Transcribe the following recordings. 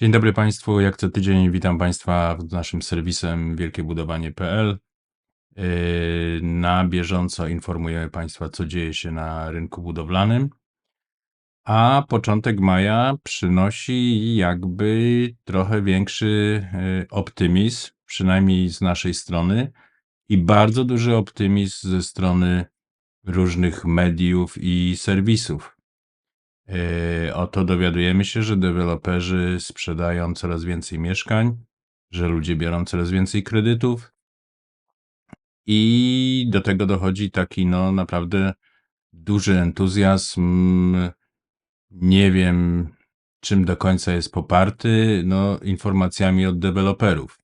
Dzień dobry Państwu. Jak co tydzień witam Państwa w naszym serwisem wielkiebudowanie.pl. Yy, Na bieżąco informujemy Państwa, co dzieje się na rynku budowlanym. A początek maja przynosi jakby trochę większy yy, optymizm, przynajmniej z naszej strony, i bardzo duży optymizm ze strony różnych mediów i serwisów. Yy, Oto dowiadujemy się, że deweloperzy sprzedają coraz więcej mieszkań, że ludzie biorą coraz więcej kredytów i do tego dochodzi taki no naprawdę duży entuzjazm. Nie wiem, czym do końca jest poparty, no informacjami od deweloperów.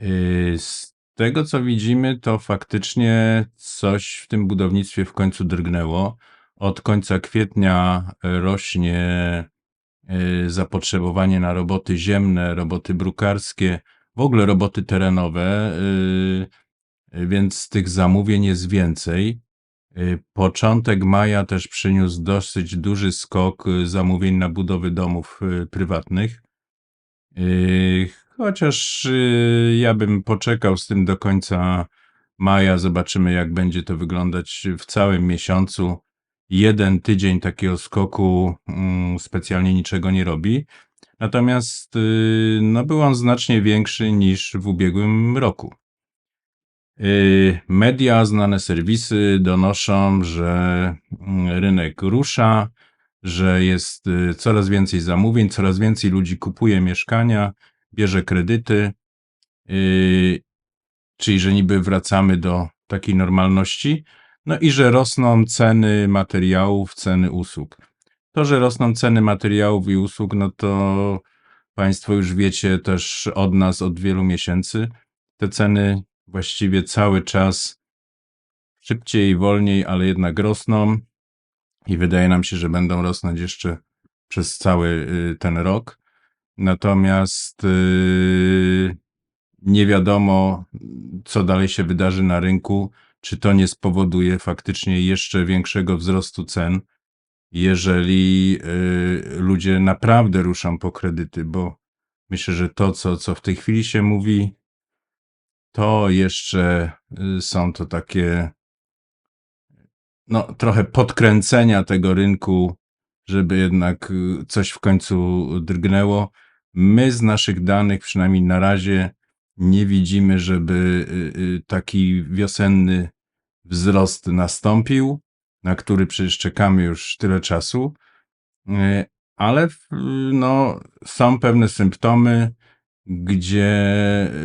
Yy, Z tego co widzimy, to faktycznie coś w tym budownictwie w końcu drgnęło. Od końca kwietnia e, rośnie e, zapotrzebowanie na roboty ziemne, roboty brukarskie, w ogóle roboty terenowe, e, więc tych zamówień jest więcej. Początek maja też przyniósł dosyć duży skok zamówień na budowy domów prywatnych. Chociaż ja bym poczekał z tym do końca maja, zobaczymy jak będzie to wyglądać w całym miesiącu jeden tydzień takiego skoku mm, specjalnie niczego nie robi. Natomiast y, no, był on znacznie większy niż w ubiegłym roku. Y, Media, znane serwisy donoszą, że mm, rynek rusza, że jest y, coraz więcej zamówień, coraz więcej ludzi kupuje mieszkania, bierze kredyty, czyli że niby wracamy do takiej normalności. No i że rosną ceny materiałów, ceny usług. To, że rosną ceny materiałów i usług, no to Państwo już wiecie też od nas od wielu miesięcy. Te ceny właściwie cały czas szybciej, wolniej, ale jednak rosną i wydaje nam się, że będą rosnąć jeszcze przez cały y, ten rok. Natomiast y, nie wiadomo, co dalej się wydarzy na rynku czy to nie spowoduje faktycznie jeszcze większego wzrostu cen, jeżeli y, ludzie naprawdę ruszą po kredyty, bo myślę, że to, co, co w tej chwili się mówi, to jeszcze y, są to takie no, trochę podkręcenia tego rynku, żeby jednak y, coś w końcu drgnęło. My z naszych danych, przynajmniej na razie, nie widzimy, żeby taki wiosenny wzrost nastąpił, na który przecież czekamy już tyle czasu, Y, ale no, są pewne symptomy, gdzie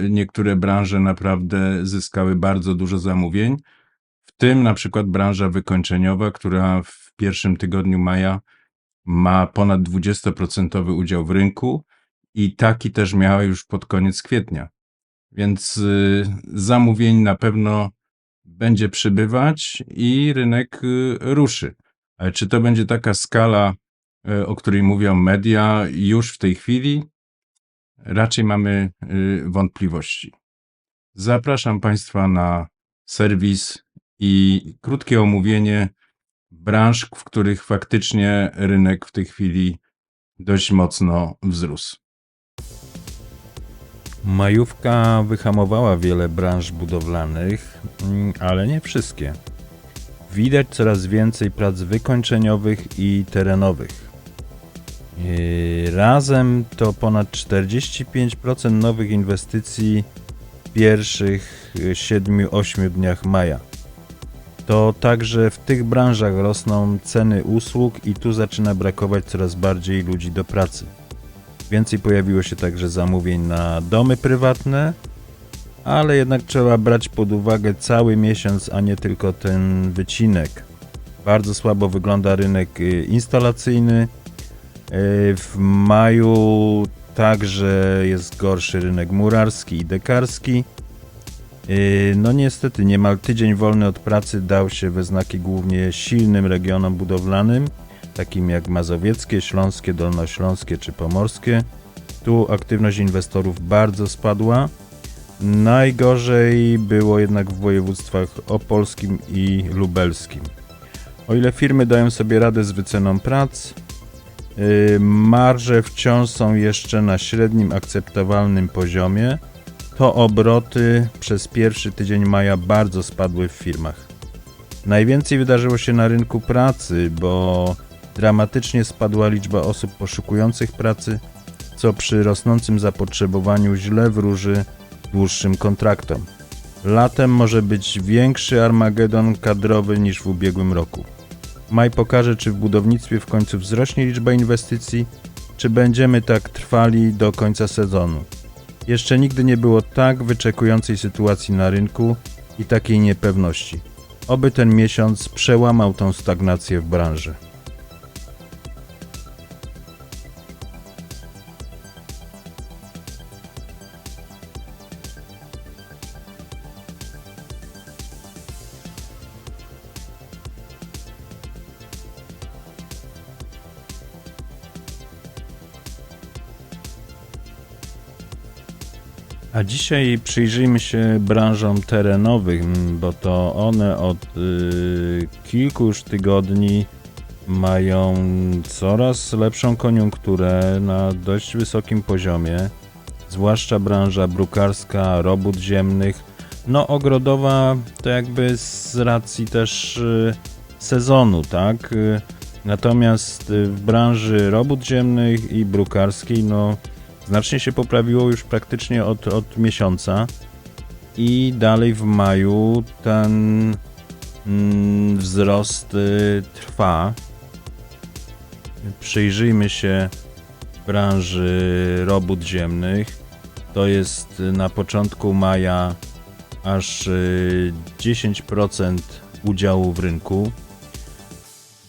niektóre branże naprawdę zyskały bardzo dużo zamówień, w tym na przykład branża wykończeniowa, która w pierwszym tygodniu maja ma ponad 20% udział w rynku i taki też miała już pod koniec kwietnia. Więc y, zamówień na pewno będzie przybywać i rynek y, ruszy. Ale czy to będzie taka skala, y, o której mówią media już w tej chwili? Raczej mamy y, wątpliwości. Zapraszam Państwa na serwis i krótkie omówienie branż, w których faktycznie rynek w tej chwili dość mocno wzrósł. Majówka wyhamowała wiele branż budowlanych, mm, ale nie wszystkie. Widać coraz więcej prac wykończeniowych i terenowych. Yy, Razem to ponad 45% nowych inwestycji w pierwszych 7-8 dniach maja. To także w tych branżach rosną ceny usług i tu zaczyna brakować coraz bardziej ludzi do pracy. Więcej pojawiło się także zamówień na domy prywatne, ale jednak trzeba brać pod uwagę cały miesiąc, a nie tylko ten wycinek. Bardzo słabo wygląda rynek y, instalacyjny. Y, W maju także jest gorszy rynek murarski i dekarski. Y, No niestety, niemal tydzień wolny od pracy dał się we znaki głównie silnym regionom budowlanym, takim jak mazowieckie, śląskie, dolnośląskie czy pomorskie. Tu aktywność inwestorów bardzo spadła. Najgorzej było jednak w województwach opolskim i lubelskim. O ile firmy dają sobie radę z wyceną prac, Y, Marże wciąż są jeszcze na średnim akceptowalnym poziomie. To obroty przez pierwszy tydzień maja bardzo spadły w firmach. Najwięcej wydarzyło się na rynku pracy, bo dramatycznie spadła liczba osób poszukujących pracy, co przy rosnącym zapotrzebowaniu źle wróży dłuższym kontraktom. Latem może być większy armagedon kadrowy niż w ubiegłym roku. Maj pokaże, czy w budownictwie w końcu wzrośnie liczba inwestycji, czy będziemy tak trwali do końca sezonu. Jeszcze nigdy nie było tak wyczekującej sytuacji na rynku i takiej niepewności. Oby ten miesiąc przełamał tą stagnację w branży. A dzisiaj przyjrzyjmy się branżom terenowym, bo to one od y, kilku już tygodni mają coraz lepszą koniunkturę na dość wysokim poziomie, zwłaszcza branża brukarska, robót ziemnych. No, ogrodowa to jakby z racji też y, sezonu, tak? Y, Natomiast y, w branży robót ziemnych i brukarskiej, no, znacznie się poprawiło już praktycznie od, od miesiąca i dalej w maju ten mm, wzrost y, trwa. Przyjrzyjmy się branży robót ziemnych. To jest y, na początku maja aż y, 10% udziału w rynku.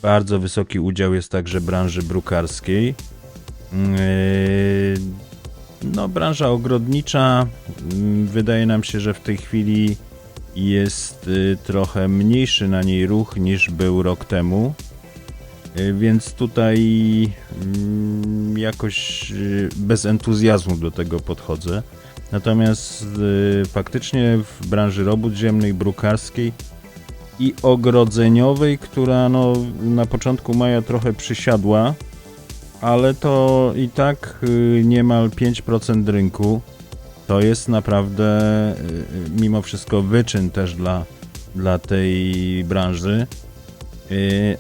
Bardzo wysoki udział jest także branży brukarskiej. Yy, No, branża ogrodnicza mm, wydaje nam się, że w tej chwili jest y, trochę mniejszy na niej ruch niż był rok temu. Y, Więc tutaj mm, jakoś y, bez entuzjazmu do tego podchodzę. Natomiast y, faktycznie w branży robót ziemnych, brukarskiej i ogrodzeniowej, która no, na początku maja trochę przysiadła, ale to i tak y, niemal 5% rynku. To jest naprawdę y, mimo wszystko wyczyn też dla, dla tej branży. Y,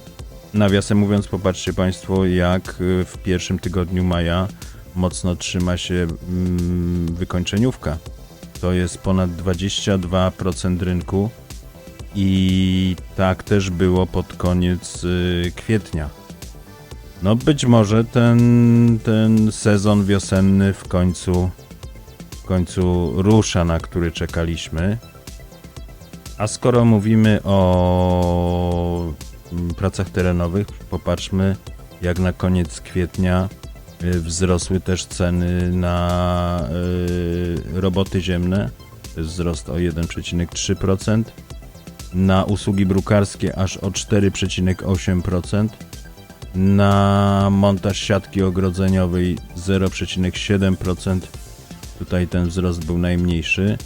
Nawiasem mówiąc, popatrzcie Państwo, jak w pierwszym tygodniu maja mocno trzyma się mm, wykończeniówka. To jest ponad 22% rynku i tak też było pod koniec kwietnia. No być może ten, ten sezon wiosenny w końcu w końcu rusza, na który czekaliśmy. A skoro mówimy o mm, pracach terenowych, popatrzmy jak na koniec kwietnia y, wzrosły też ceny na y, roboty ziemne. Wzrost o 1,3%. Na usługi brukarskie aż o 4,8%. Na montaż siatki ogrodzeniowej 0,7%. Tutaj ten wzrost był najmniejszy.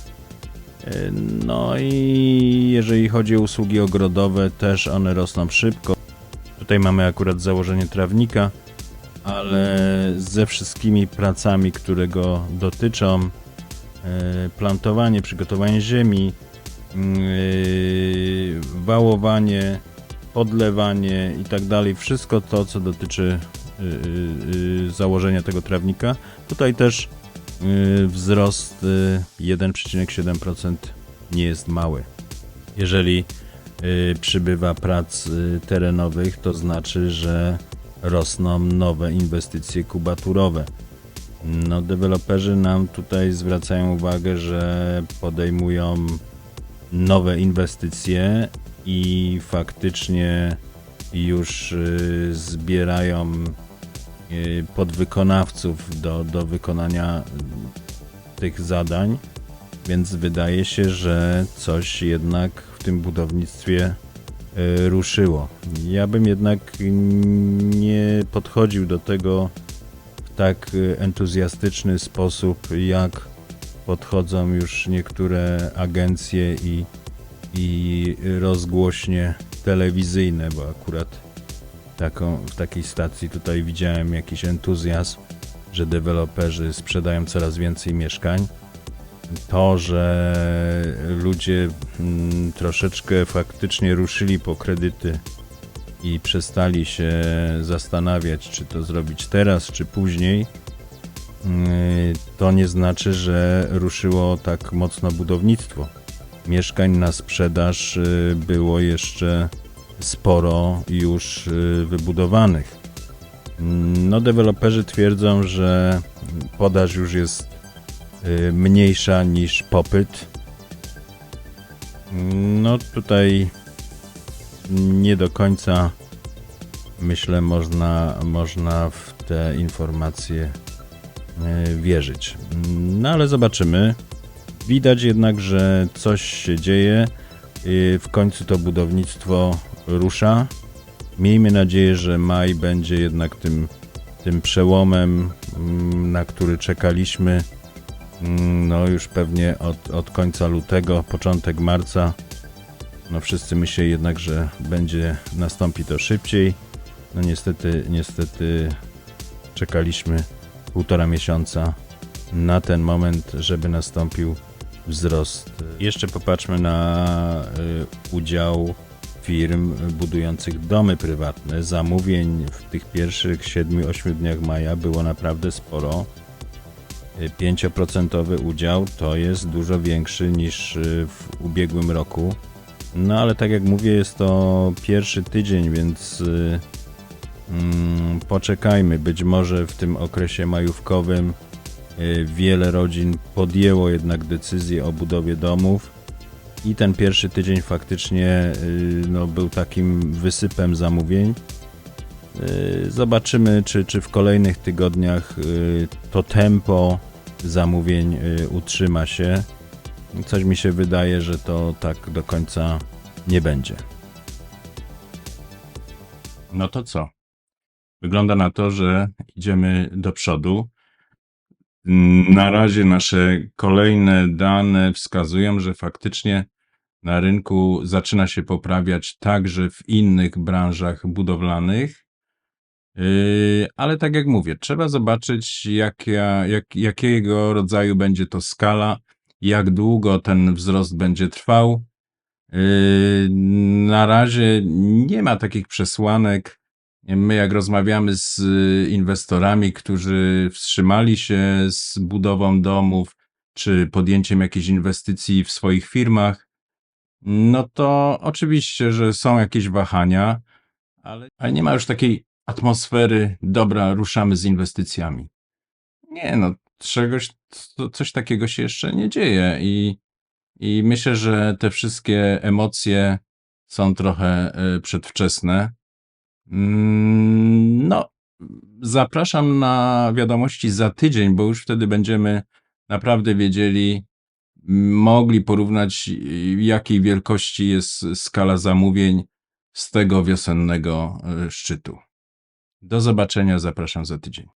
E, No i jeżeli chodzi o usługi ogrodowe, też one rosną szybko. Tutaj mamy akurat założenie trawnika, ale ze wszystkimi pracami, które go dotyczą, e, plantowanie, przygotowanie ziemi, e, wałowanie, podlewanie i tak dalej, wszystko to, co dotyczy y, y, y, założenia tego trawnika. Tutaj też wzrost y, 1,7% nie jest mały. Jeżeli przybywa prac terenowych, to znaczy, że rosną nowe inwestycje kubaturowe. No, deweloperzy nam tutaj zwracają uwagę, że podejmują nowe inwestycje i faktycznie już y, zbierają y, podwykonawców do, do wykonania y, tych zadań, więc wydaje się, że coś jednak w tym budownictwie ruszyło. Ja bym jednak nie podchodził do tego w tak entuzjastyczny sposób, jak podchodzą już niektóre agencje i, i rozgłośnie telewizyjne, bo akurat taką, w takiej stacji tutaj widziałem jakiś entuzjazm, że deweloperzy sprzedają coraz więcej mieszkań. To, że ludzie mm, troszeczkę faktycznie ruszyli po kredyty i przestali się zastanawiać, czy to zrobić teraz, czy później, yy, to nie znaczy, że ruszyło tak mocno budownictwo. Mieszkań na sprzedaż yy, było jeszcze sporo już yy, wybudowanych. No, deweloperzy twierdzą, że podaż już jest y, mniejsza niż popyt. No, tutaj nie do końca myślę, można, można w te informacje y, wierzyć. No, ale zobaczymy. Widać jednak, że coś się dzieje. W końcu to budownictwo rusza. Miejmy nadzieję, że maj będzie jednak tym, tym przełomem, mm, na który czekaliśmy. mm, No już pewnie od, od końca lutego, początek marca. No wszyscy myśleli jednak, że będzie nastąpi to szybciej. No niestety, niestety czekaliśmy półtora miesiąca na ten moment, żeby nastąpił wzrost. Jeszcze popatrzmy na y, udział firm budujących domy prywatne. Zamówień w tych pierwszych 7-8 dniach maja było naprawdę sporo. Y, 5% udział to jest dużo większy niż y, w ubiegłym roku. No ale tak jak mówię, jest to pierwszy tydzień, więc y, mm, poczekajmy. Być może w tym okresie majówkowym y, wiele rodzin podjęło jednak decyzję o budowie domów i ten pierwszy tydzień faktycznie y, no, był takim wysypem zamówień. Y, Zobaczymy, czy, czy w kolejnych tygodniach y, to tempo zamówień y, utrzyma się. Coś mi się wydaje, że to tak do końca nie będzie. No to co? Wygląda na to, że idziemy do przodu. Na razie nasze kolejne dane wskazują, że faktycznie na rynku zaczyna się poprawiać także w innych branżach budowlanych. Yy, Ale tak jak mówię, trzeba zobaczyć, jaka, jak, jakiego rodzaju będzie to skala, jak długo ten wzrost będzie trwał. Yy, Na razie nie ma takich przesłanek. My, jak rozmawiamy z y, inwestorami, którzy wstrzymali się z budową domów czy podjęciem jakiejś inwestycji w swoich firmach, no to oczywiście, że są jakieś wahania, ale, nie ma już takiej atmosfery, dobra, ruszamy z inwestycjami. Nie, no, czegoś, co- coś takiego się jeszcze nie dzieje i, i myślę, że te wszystkie emocje są trochę y, przedwczesne. Mm, No, zapraszam na wiadomości za tydzień, bo już wtedy będziemy naprawdę wiedzieli, mogli porównać, jakiej wielkości jest skala zamówień z tego wiosennego y, szczytu. Do zobaczenia, zapraszam za tydzień.